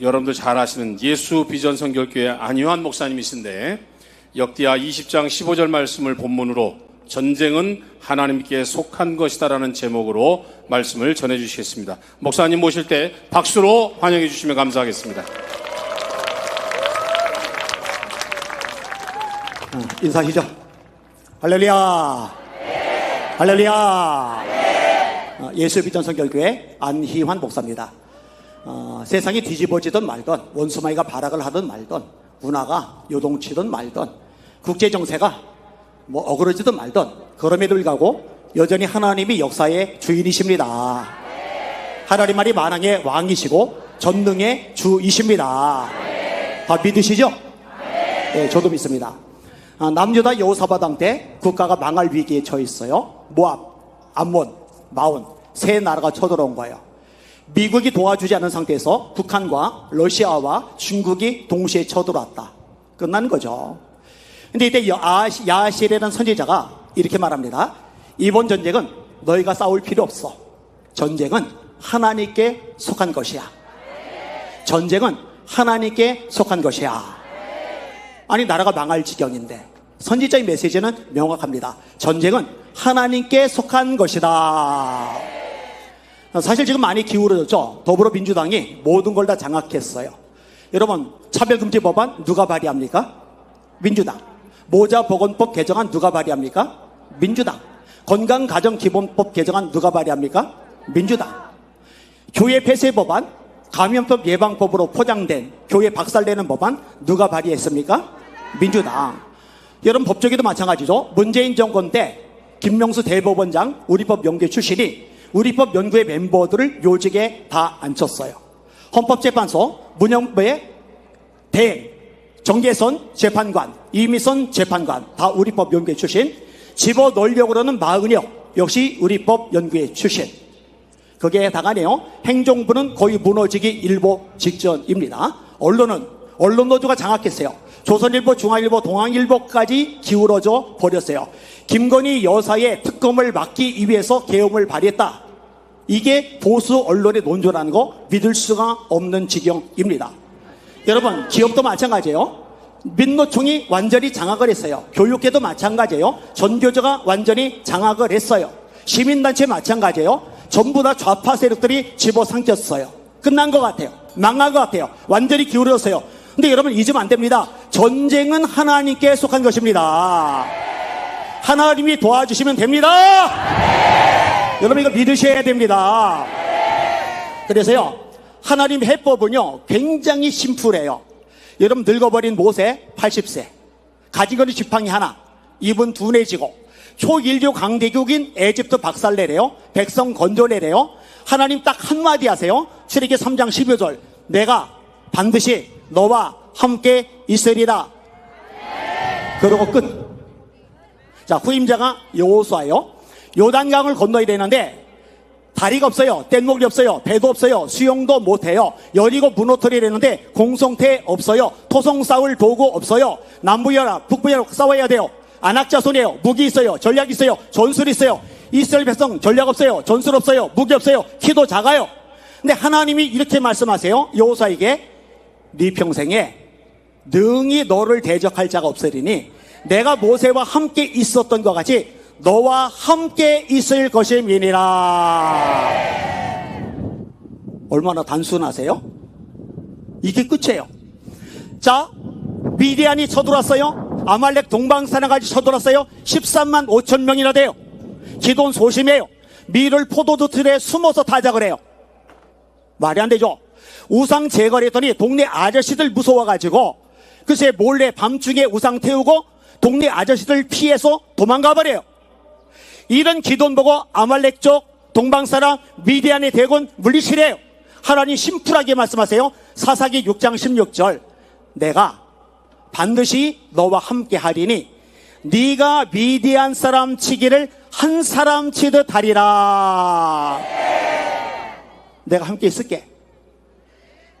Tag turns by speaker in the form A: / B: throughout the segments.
A: 여러분들 잘 아시는 예수 비전 성결교회 안유한 목사님이신데 역대하 20장 15절 말씀을 본문으로 전쟁은 하나님께 속한 것이다라는 제목으로 말씀을 전해 주시겠습니다. 목사님 모실 때 박수로 환영해 주시면 감사하겠습니다.
B: 인사하시죠. 할렐루야. 할렐루야. 어, 예수 비전 성결교회 안희환 목사입니다. 어, 세상이 뒤집어지든 말든 원수마이가 발악을 하든 말든 문화가 요동치든 말든 국제 정세가 뭐 어그러지든 말든 그럼에도 불구하고 여전히 하나님이 역사의 주인이십니다. 하나님 말이 만왕의 왕이시고 전능의 주이십니다. 다 믿으시죠? 네, 저도 믿습니다. 아, 남유다 여호사바당 때 국가가 망할 위기에 처했어요. 모압, 암몬, 마온 세 나라가 쳐들어온 거예요. 미국이 도와주지 않은 상태에서 북한과 러시아와 중국이 동시에 쳐들어왔다. 끝난 거죠. 근데 이때 야- 야실이라는 선지자가 이렇게 말합니다. 이번 전쟁은 너희가 싸울 필요 없어. 전쟁은 하나님께 속한 것이야. 전쟁은 하나님께 속한 것이야. 아니 나라가 망할 지경인데 선지자의 메시지는 명확합니다. 전쟁은 하나님께 속한 것이다. 사실 지금 많이 기울어졌죠. 더불어민주당이 모든 걸 다 장악했어요. 여러분 차별금지 법안 누가 발의합니까? 민주당. 모자보건법 개정안 누가 발의합니까? 민주당. 건강가정기본법 개정안 누가 발의합니까? 민주당. 교회 폐쇄 법안, 감염법 예방법으로 포장된 교회 박살내는 법안 누가 발의했습니까? 민주당. 여러분 법조계도 마찬가지죠. 문재인 정권 때 김명수 대법원장 우리법 연구회 출신이 우리법 연구회 멤버들을 요직에 다 앉혔어요. 헌법재판소 문영부의 대행, 정계선 재판관, 이미선 재판관 다 우리법 연구회 출신, 집어넣으려고 그러는 마은혁 역시 우리법 연구회 출신. 그게 다가네요. 행정부는 거의 무너지기 일보 직전입니다. 언론은 언론 노조가 장악했어요. 조선일보, 중앙일보, 동아일보까지 기울어져 버렸어요. 김건희 여사의 특검을 막기 위해서 계엄을 발휘했다. 이게 보수 언론의 논조라는 거 믿을 수가 없는 지경입니다. 여러분, 기업도 마찬가지예요. 민노총이 완전히 장악을 했어요. 교육계도 마찬가지예요. 전교조가 완전히 장악을 했어요. 시민단체 마찬가지예요. 전부 다 좌파 세력들이 집어삼켰어요. 끝난 것 같아요. 망한 것 같아요. 완전히 기울었어요. 근데 여러분 잊으면 안 됩니다. 전쟁은 하나님께 속한 것입니다. 하나님이 도와주시면 됩니다. 여러분 이거 믿으셔야 됩니다. 그래서요, 하나님 해법은요, 굉장히 심플해요. 여러분 늙어버린 모세 80세, 가진 거는 지팡이 하나, 입은 둔해지고, 초일류 강대국인 에집트 박살내래요. 백성 건져내래요. 하나님 딱 한마디 하세요. 출애기 3장 12절. 내가 반드시 너와 함께 있으리라. 그러고 끝. 자, 후임자가 여호수아요. 요단강을 건너야 되는데 다리가 없어요. 뗏목이 없어요. 배도 없어요. 수영도 못해요. 여리고 무너뜨려야 되는데 공성태 없어요. 토성 싸울 도구 없어요. 남부연합, 북부연합 싸워야 돼요. 안악자손이에요. 무기 있어요. 전략 있어요. 전술 있어요. 이스라엘 백성 전략 없어요. 전술 없어요. 무기 없어요. 키도 작아요. 근데 하나님이 이렇게 말씀하세요. 여호사에게 네 평생에 능히 너를 대적할 자가 없으리니 내가 모세와 함께 있었던 것 같이 너와 함께 있을 것임이니라. 얼마나 단순하세요? 이게 끝이에요. 자, 미디안이 쳐들어왔어요. 아말렉 동방사나까지 쳐들어왔어요. 13만 5천 명이나 돼요. 기돈 소심해요. 밀을 포도주 틀에 숨어서 타작을 해요. 말이 안 되죠. 우상 제거를 했더니 동네 아저씨들 무서워가지고 글쎄 몰래 밤중에 우상 태우고 동네 아저씨들 피해서 도망가 버려요. 이런 기돈 보고 아말렉 쪽 동방 사람 미디안의 대군 물리치래요. 하나님 심플하게 말씀하세요. 사사기 6장 16절 내가 반드시 너와 함께 하리니 네가 미디안 사람 치기를 한 사람 치듯 하리라. 내가 함께 있을게.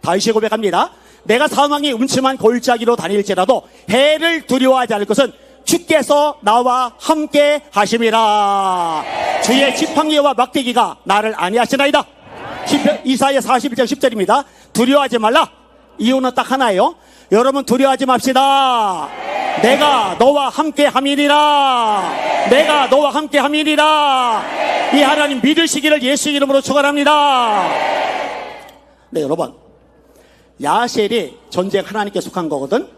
B: 다시 고백합니다. 내가 사망의 음침한 골짜기로 다닐지라도 해를 두려워하지 않을 것은 주께서 나와 함께 하심이라. 주의 지팡이와 막대기가 나를 안위하시나이다. 시편- 이사야 41장 10절입니다. 두려워하지 말라. 이유는 딱 하나예요. 여러분 두려워하지 맙시다. 내가 너와 함께 함이니라. 내가 너와 함께 함이니라. 이 하나님 믿으시기를 예수 이름으로 축원합니다. 네, 여러분. 야셀이 전쟁 하나님께 속한 거거든.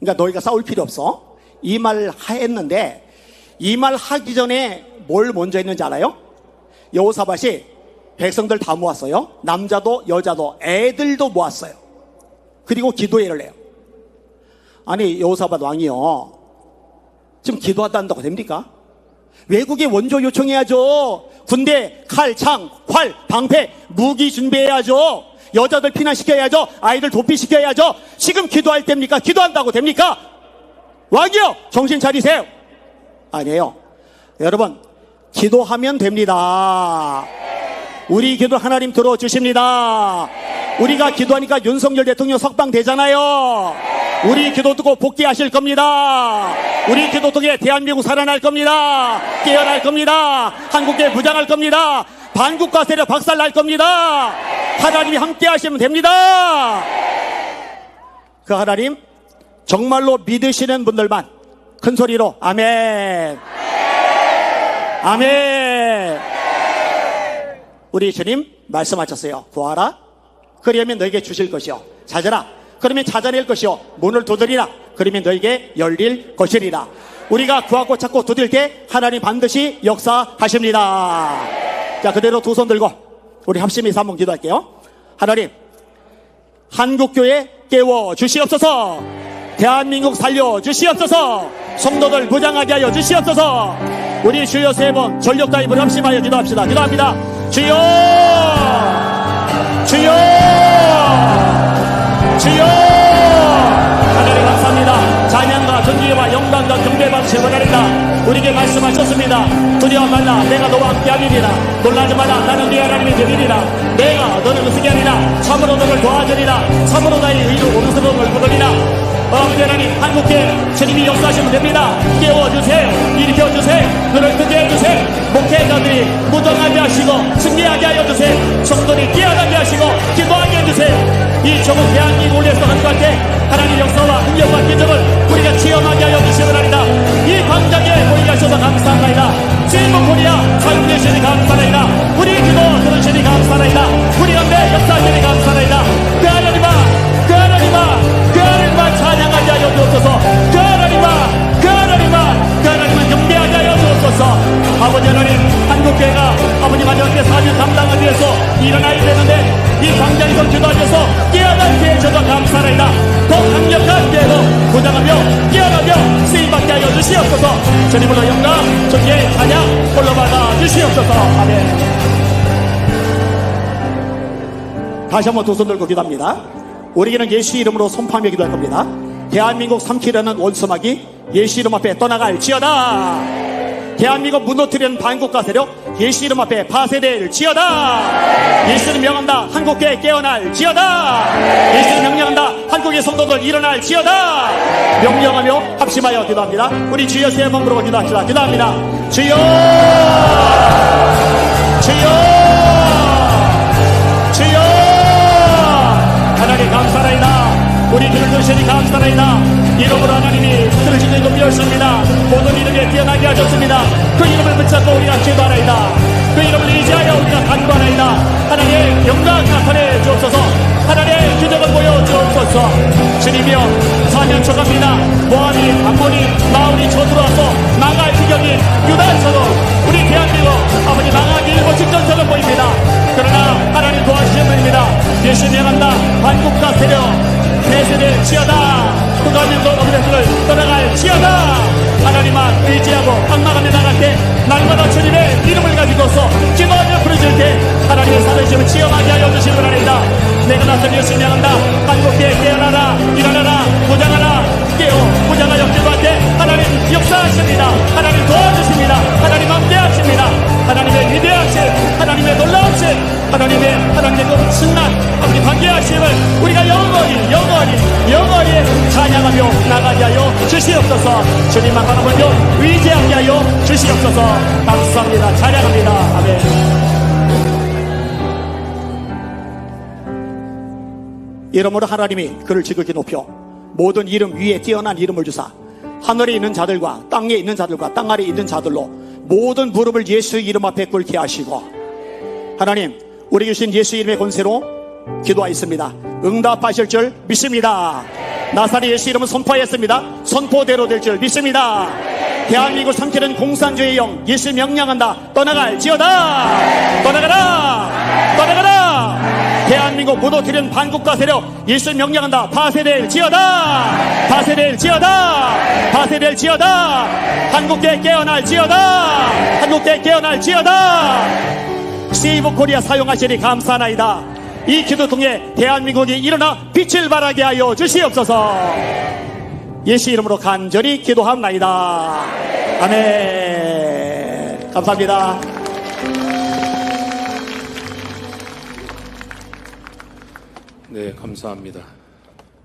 B: 그러니까 너희가 싸울 필요 없어. 이 말 했는데 이 말 하기 전에 뭘 먼저 했는지 알아요? 여호사밭이 백성들 다 모았어요. 남자도 여자도 애들도 모았어요. 그리고 기도회를 해요. 아니 여호사밭 왕이요. 지금 기도한다고 됩니까? 외국에 원조 요청해야죠. 군대, 칼, 창, 활, 방패, 무기 준비해야죠. 여자들 피난시켜야죠. 아이들 도피시켜야죠. 지금 기도할 때입니까? 기도한다고 됩니까? 왕이요! 정신 차리세요. 아니에요. 여러분, 기도하면 됩니다. 우리 기도 하나님 들어주십니다. 우리가 기도하니까 윤석열 대통령 석방 되잖아요. 우리 기도 듣고 복귀하실 겁니다. 우리 기도 통해 대한민국 살아날 겁니다. 깨어날 겁니다. 한국에 부장할 겁니다. 반국가 세력 박살 날 겁니다. 하나님이 함께 하시면 됩니다. 그 하나님 정말로 믿으시는 분들만 큰 소리로 아멘. 아멘. 우리 주님 말씀하셨어요. 구하라. 그리하면 너에게 주실 것이요. 찾아라. 그러면 찾아낼 것이요. 문을 두드리라. 그러면 너에게 열릴 것이리라. 우리가 구하고 찾고 두드릴 때 하나님 반드시 역사하십니다. 자, 그대로 두 손 들고 우리 합심해서 한번 기도할게요. 하나님, 한국교회 깨워 주시옵소서. 대한민국 살려 주시옵소서. 성도들 무장하게 하여 주시옵소서. 우리 주여 세 번 전력 다입을 합심하여 기도합시다. 기도합니다. 주여! 주여! 주여! 받으시기 바랍니다. 우리에게 말씀하셨습니다. 두려워 말라. 내가 너와 함께 하리라. 놀라지 마라. 나는 네 하나님의 되리라. 내가 너를 으스게 하리라. 참으로 너를 도와주리라. 참으로 나의 의로 오른손으로 너를 거두리라. 아버지 하나님 한국에 주님이 역사하시면 됩니다. 깨워주세요. 일으켜주세요. 눈을 뜨게 해주세요. 목회자들이 무정하게 하시고 승리하게 하여 주세요. 성도들이 깨어나게 하시고 기도하게 해주세요. 이 좋은 대한민국을 위해서 때 하나님 역사와 능력과 기적을 우리가 체험하게 하여 주시기 때 사명 감당하기 위해서 일어나야 되는데 이 광장에서 기도하셔서 깨어나게 해주셔서 감사합니다 더 강력한 교회로 부장하며 깨어나며 쓰임받게 하여 주시옵소서 주님으로 영광 존귀 찬양 홀로 받아 주시옵소서 아멘 다시 한번 두 손 들고 기도합니다. 우리에게는 예수 이름으로 선포하며 기도할 겁니다. 대한민국 삼키려는 원수막이 예수 이름 앞에 떠나갈 지어다. 대한민국 무너뜨리는 반국가 세력 예수 이름 앞에 파쇄될 지어다. 예수는 명한다. 한국교회 깨어날 지어다. 예수는 명령한다. 한국의 성도들 일어날 지어다. 명령하며 합심하여 기도합니다. 우리 주여 세 번 부르고 기도합시다. 기도합니다. 주여! 주여! 주여 하나님 감사합니다 우리 길을 들으시니 감사합니다 이름으로 하나님이 들으시는 이름 열습니다. 모든 이름에 뛰어나게 하셨습니다. 그 이름을 붙잡고 우리가 기도하나이다. 그 이름을 의지하여 우리가 간구하나이다. 하나님의 영광 나타내 주옵소서. 하나님의 기적을 보여 주옵소서. 주님이여 사년 초갑니다. 모함이 암몬이 마을이 저들어와서 망할 지경인 유다처럼 우리 대한민국 아버지 망하기 일보 직전처럼 보입니다. 그러나 하나님 도와주시는 분입니다. 예수 명한다. 반국가 세력 대세를 지어다 국가민족 어린애들을 떠나갈 지어다 하나님만 의지하고 악마가며 나갈 때 날마다 주님의 이름을 가지고서 기도하며 부르실 때 하나님의 사랑심을 지어하게 하여 주시기 바랍니다. 내가 나선 예수 명한다. 한국에 깨어나라 일어나라 무장하라. 깨어 무장하여 기도할 때 하나님 역사하십니다. 하나님 도와주십니다. 하나님 함 주시옵소서. 주님만 바라보며 의지하게 하여 주시옵소서. 감사합니다. 찬양합니다. 아멘. 이러므로 하나님이 그를 지극히 높여 모든 이름 위에 뛰어난 이름을 주사 하늘에 있는 자들과 땅에 있는 자들과 땅 아래 있는 자들로 모든 무릎을 예수 이름 앞에 꿇게 하시고 하나님 우리 주신 예수 이름의 권세로 기도하였습니다. 응답하실 줄 믿습니다 나사렛 예수 이름은 선포하였습니다. 선포대로 될 줄 믿습니다. 대한민국 삼키는 공산주의 영 예수 명령한다. 떠나갈지어다! 떠나가라! 떠나가라! 대한민국 무도티는 반국가 세력 예수 명령한다. 파쇄될지어다! 파쇄될지어다! 파쇄될지어다! 한국계 깨어날지어다! 한국계 깨어날지어다! 세이브 코리아 사용하시니 감사하나이다 이 기도 통해 대한민국이 일어나 빛을 발하게 하여 주시옵소서. 예수 이름으로 간절히 기도합나이다. 아멘. 감사합니다.
A: 네, 감사합니다.